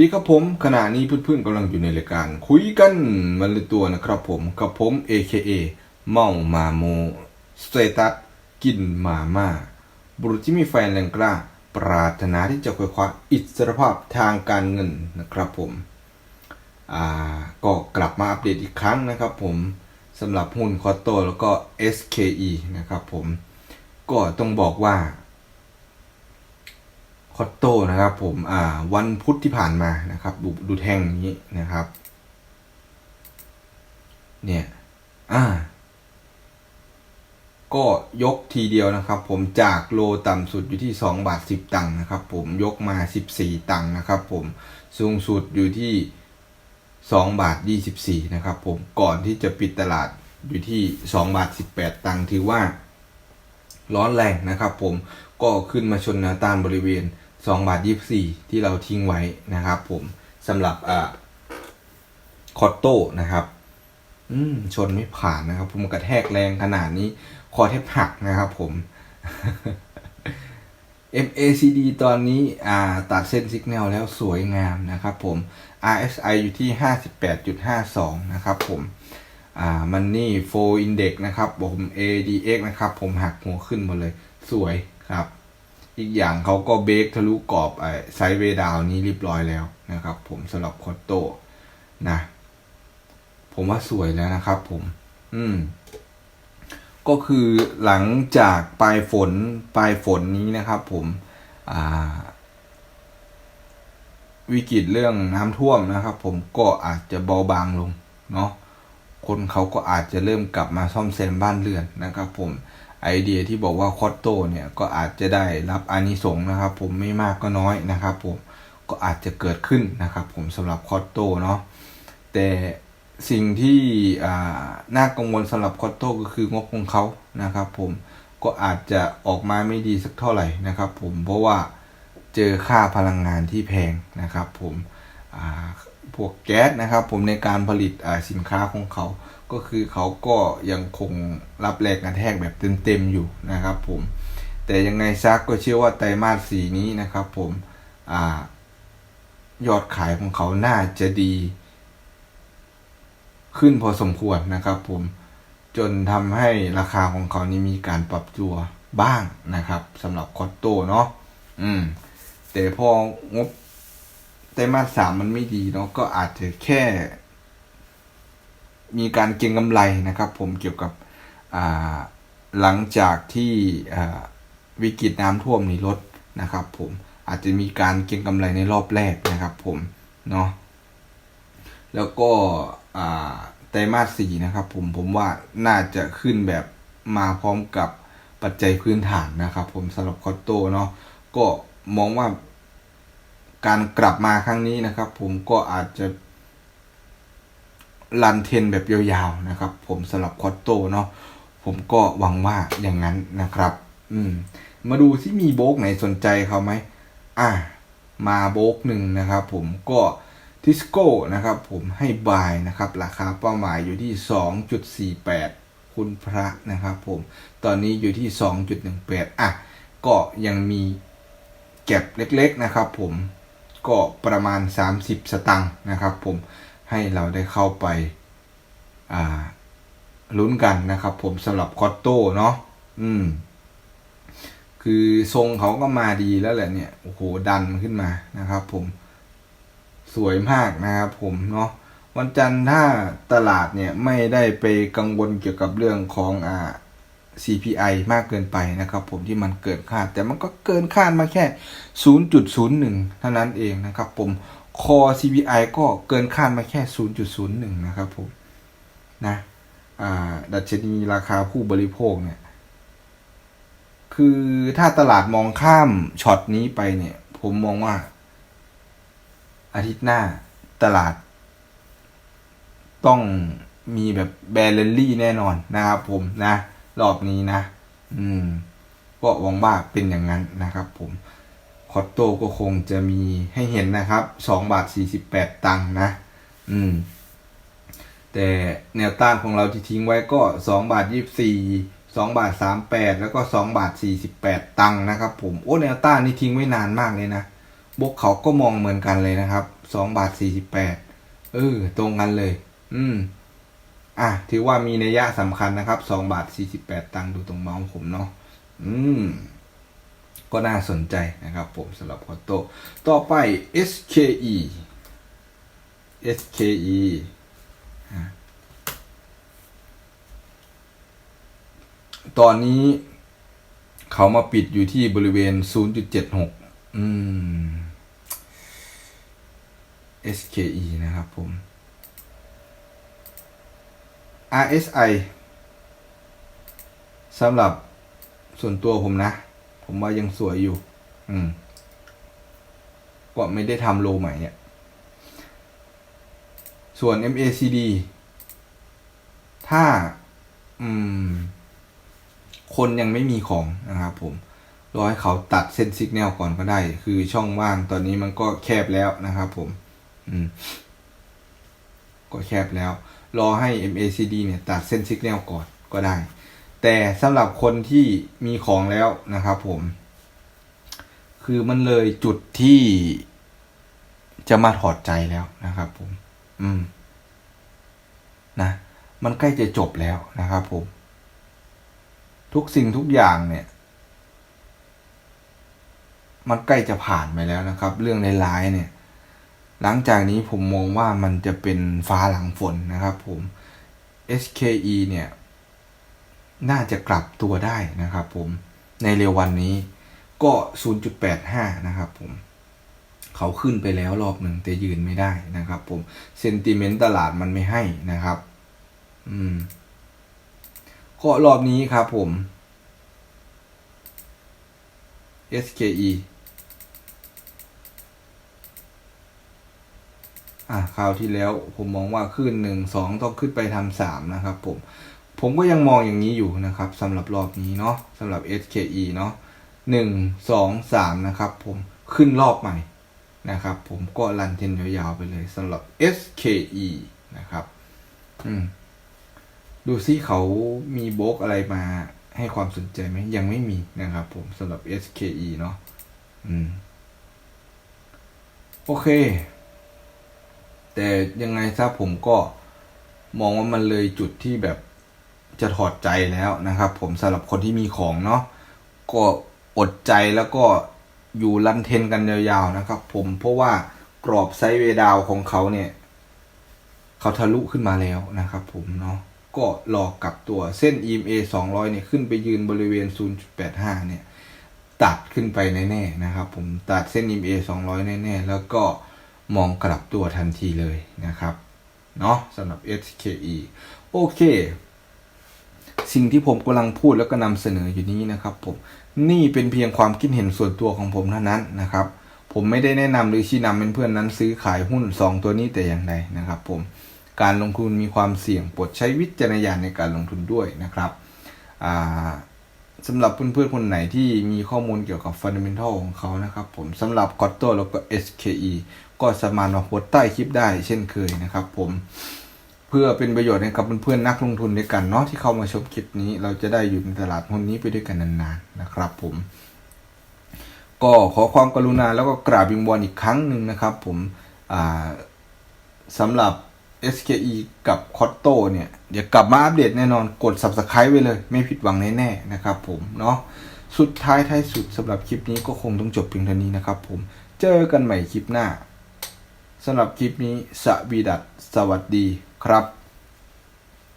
ดีครับผมขณะนี้เพื่อนๆกำลังอยู่ในรายการ คุยกันมันเลยตัวนะครับผมกับผม AKA เมามาโมสเตตัสกินมาม่าบุรุษที่มีแฟนแรงกล้า ปรารถนาที่จะคว้าคว้าอิสรภาพทางการเงินนะครับผมอ่าก็กลับมาอัปเดตอีกครั้งนะครับผมสำหรับหุ้นคอตโตแล้วก็ SKE นะครับผมก็ต้องบอกว่า อตโต้นะครับผมอ่าวันพุธที่ผ่านมานะครับ ดูดูแท่งนี้นะครับ เนี่ยอ่า ก็ยกทีเดียวนะครับ ผมจากโลต่ำสุดอยู่ที่2บาท10 ตังค์นะครับ ผมยกมา 14 ตังค์นะครับ ผมสูงสุดอยู่ที่2บาท24นะครับ ผมก่อนที่จะปิดตลาดอยู่ที่2บาท18 ตังค์ถือว่าร้อนแรงนะครับ ผมก็ขึ้นมาชนแนวต้านบริเวณ 2บาท24ที่เราทิ้งไว้นะครับ ผมสำหรับอ่าคอตโต้นะครับ อืมชนไม่ผ่านนะครับ ผมกระแทกแรงขนาดนี้ คอแทบหักนะครับผม MACD ตอนนี้อ่าตัดเส้นสัญญาณแล้วสวยงามนะครับผม RSI อยู่ที่ 58.52 นะครับผมอ่ามันนี่โฟอินเด็กนะครับผม ADX นะครับ ผมหักหัวขึ้นหมดเลย สวยครับ อีกอย่างเขาก็เบรกทะลุกรอบไอ้ไซด์เวดาวนี้เรียบร้อยแล้วนะครับ ผมสำหรับคอตโต้นะ ผมว่าสวยแล้วนะครับ ผม อืม ก็คือหลังจากปลายฝนปลายฝนนี้นะครับ ผมอ่าวิกฤตเรื่องน้ำท่วมนะครับ ผมก็อาจจะเบาบางลงเนาะคนเขาก็อาจจะเริ่มกลับมาซ่อมแซมบ้านเรือนนะครับ ผม ไอเดียที่บอกว่าคอตโตเนี่ยก็อาจจะได้รับอานิสงส์นะครับ ผมไม่มากก็น้อยนะครับ ผมก็อาจจะเกิดขึ้นนะครับ ผมสำหรับคอตโตเนาะแต่สิ่งที่น่ากังวลสำหรับคอตโตก็คืองบของเขานะครับ ผมก็อาจจะออกมาไม่ดีสักเท่าไหร่นะครับ ผมเพราะว่าเจอค่าพลังงานที่แพงนะครับ ผมอ่า พวกแก๊สนะครับ ผมในการผลิตสินค้าของเขาก็คือเขาก็ยังคงรับแรงกระแทกแบบเต็มๆอยู่นะครับ ผมแต่ยังไงซักก็เชื่อว่าไตรมาสสีนี้นะครับ ผมอยอดขายของเขาน่าจะดี ขึ้นพอสมควรนะครับ ผมจนทำให้ราคาของเขานี่มีการปรับตัวบ้างนะครับสำหรับคอตโต้เนาะอืม แต่พองบ ตรมาสสามมันไม่ดีเนาะก็อาจจะแค่ มีการเก็งกำไรนะครับ ผมเกี่ยวกับหลังจากที่วิกฤตน้ำท่วมนี้ลดนะครับ ผมอาจจะมีการเก็งกำไรในรอบแรกนะครับ ผมเนาะแล้วก็ไตรมาสสี่นะครับ ผมผมว่าน่าจะขึ้นแบบมาพร้อมกับปัจจัยพื้นฐานนะครับ ผมสำหรับคอตโตเนาะก็มองว่า การกลับมาครั้งนี้นะครับ ผมก็อาจจะรันเทนแบบยาวๆนะครับ ผมสำหรับคอตโตเนาะผมก็หวังว่าอย่างนั้นนะครับ อืม มาดูที่มีโบกไหนสนใจเขาไหมอะมาโบกหนึ่งนะครับ ผมก็ทิสโก้นะครับ ผมให้บายนะครับ ราคาเป้าหมายอยู่ที่ 2.48 คุณพระนะครับ ผมตอนนี้อยู่ที่ 2.18 อะ ก็ยังมีแก็บเล็กๆนะครับ ผม ก็ประมาณ 30 สตังค์นะครับ ผมให้เราได้เข้าไปาลุ้นกันนะครับ ผมสำหรับคอตโต้เนาะอืม คือทรงเขาก็มาดีแล้วแหละเนี่ยโอ้โหดันขึ้นมานะครับ ผมสวยมากนะครับผมเนาะวันจันทร์ถ้าตลาดเนี่ยไม่ได้ไปกังวลเกี่ยวกับเรื่องของอ่า CPI มากเกินไปนะครับผมที่มันเกินคาด แต่มันก็เกินคาดมาแค่ 0.01 เท่านั้นเองนะครับผมคอ CPI ก็เกินคาดมาแค่ 0.01 นะครับผมนะอ่าดัชนีราคาผู้บริโภคเนี่ย คือถ้าตลาดมองข้ามช็อตนี้ไปเนี่ย ผมมองว่า อาทิตย์หน้าตลาด ต้องมีแบบแบรนลี่แน่นอนนะครับผมนะ รอบนี้นะ อืม ก็หวังว่าเป็นอย่างนั้นนะครับ ผมคอตโต้ก็คงจะมีให้เห็นนะครับสองบาทสี่สิบแปดตังค์นะ อืม แต่แนวต้านของเราที่ทิ้งไว้ก็สองบาทยี่สี่สองบาทสามแปดแล้วก็สองบาทสี่สิบแปดตังค์นะครับ ผมโอ้แนวต้านนี่ทิ้งไว้นานมากเลยนะบกเขาก็มองเหมือนกันเลยนะครับสองบาทสี่สิบแปดเออ ตรงกันเลย อืม อะถือว่ามีนัยยะสำคัญนะครับสองบาทสี่สิบแปดตังค์ดูตรงเมาส์ผมเนาะอืม ก็น่าสนใจนะครับผมสำหรับคอตโต้ต่อไป SKE SKE ตอนนี้เขามาปิดอยู่ที่บริเวณ 0.76 อืม SKE นะครับผม RSI สำหรับส่วนตัวผมนะ ผมว่ายังสวยอยู่ อืมก็ไม่ได้ทำโลใหม่เนี่ย ส่วน MACD ถ้า อืม คนยังไม่มีของนะครับผมรอให้เขาตัดเส้นสิกแนลก่อนก็ได้ คือช่องว่างตอนนี้มันก็แคบแล้วนะครับผม อืม ก็แคบแล้ว รอให้ MACD เนี่ยตัดเส้นสิกแนลก่อนก็ได้ แต่สำหรับคนที่มีของแล้วนะครับผม คือมันเลยจุดที่จะมาถอดใจแล้วนะครับผม อืม นะ มันใกล้จะจบแล้วนะครับผม ทุกสิ่งทุกอย่างเนี่ย มันใกล้จะผ่านไปแล้วนะครับ เรื่องร้ายๆเนี่ย หลังจากนี้ผมมองว่ามันจะเป็นฟ้าหลังฝนนะครับผม SKE เนี่ย น่าจะกลับตัวได้นะครับผมในเร็ววันนี้ก็ 0.85 นะครับผม เขาขึ้นไปแล้วรอบหนึ่งแต่ยืนไม่ได้นะครับผม เซนติเมนต์ตลาดมันไม่ให้นะครับ อืม ก็รอบนี้ครับผม SKE อะคราวที่แล้วผมมองว่าขึ้นหนึ่งสองต้องขึ้นไปทำสามนะครับผมผมก็ยังมองอย่างนี้อยู่นะครับสำหรับรอบนี้เนาะสำหรับ SKE เนาะหนึ่งสองสามนะครับผมขึ้นรอบใหม่นะครับ ผมก็รันเทนยาวๆไปเลยสำหรับ SKE นะครับอืมดูซิเขามีโบกอะไรมาให้ความสนใจไหมยังไม่มีนะครับ ผมสำหรับ SKE เนาะอืมโอเค แต่ยังไงซะผมก็มองว่ามันเลยจุดที่แบบจะถอดใจแล้วนะครับ ผมสำหรับคนที่มีของเนาะก็อดใจแล้วก็อยู่รันเทนกันยาวๆนะครับ ผมเพราะว่ากรอบไซเวดาวของเขาเนี่ย เขาทะลุขึ้นมาแล้วนะครับ ผมเนาะก็รอกลับตัวเส้น EMA 200 เนี่ย ขึ้นไปยืนบริเวณ 0.85 เนี่ย ตัดขึ้นไปแน่ๆนะครับ ผมตัดเส้น EMA 200 แน่ๆ แล้วก็ มองกลับตัวทันทีเลยนะครับเนาะสำหรับ SKE โอเค สิ่งที่ผมกำลังพูดแล้วก็นำเสนออยู่นี้นะครับผมนี่เป็นเพียงความคิดเห็นส่วนตัวของผมเท่านั้นนะครับ ผมไม่ได้แนะนำหรือชี้นำเป็นเพื่อนนั้นซื้อขายหุ้น 2 ตัวนี้แต่อย่างใดนะครับ ผมการลงทุนมีความเสี่ยงโปรดใช้วิจารณญาณในการลงทุนด้วยนะครับสำหรับเพื่อนๆคนไหนที่มีข้อมูลเกี่ยวกับฟันเดเมนทัลของเขานะครับผมสำหรับกอตโตแล้วก็ SKE ก็สามารถมาโพสใต้คลิปได้เช่นเคยนะครับ ผมเพื่อเป็นประโยชน์ให้กับเพื่อนๆนักลงทุนด้วยกันเนาะที่เข้ามาชมคลิปนี้ เราจะได้อยู่ในตลาดหุ้นนี้ไปด้วยกันนานๆนะครับ ผม ก็ขอความกรุณาแล้วก็กราบวิงวอนอีกครั้งหนึ่งนะครับ ผมสำหรับ SKE กับ c o t t o เนี่ย เดี๋ยวกลับมาอัปเดตแน่นอนกด Subscribe ไว้เลย ไม่ผิดหวังแน่ๆนะครับ ผมเนาะสุดท้ายท้ายสุดสำหรับคลิปนี้ก็คงต้องจบเพียงเท่านี้นะครับ ผมเจอกันใหม่คลิปหน้า สำหรับคลิปนี้สวีดัสสวัสดีครับ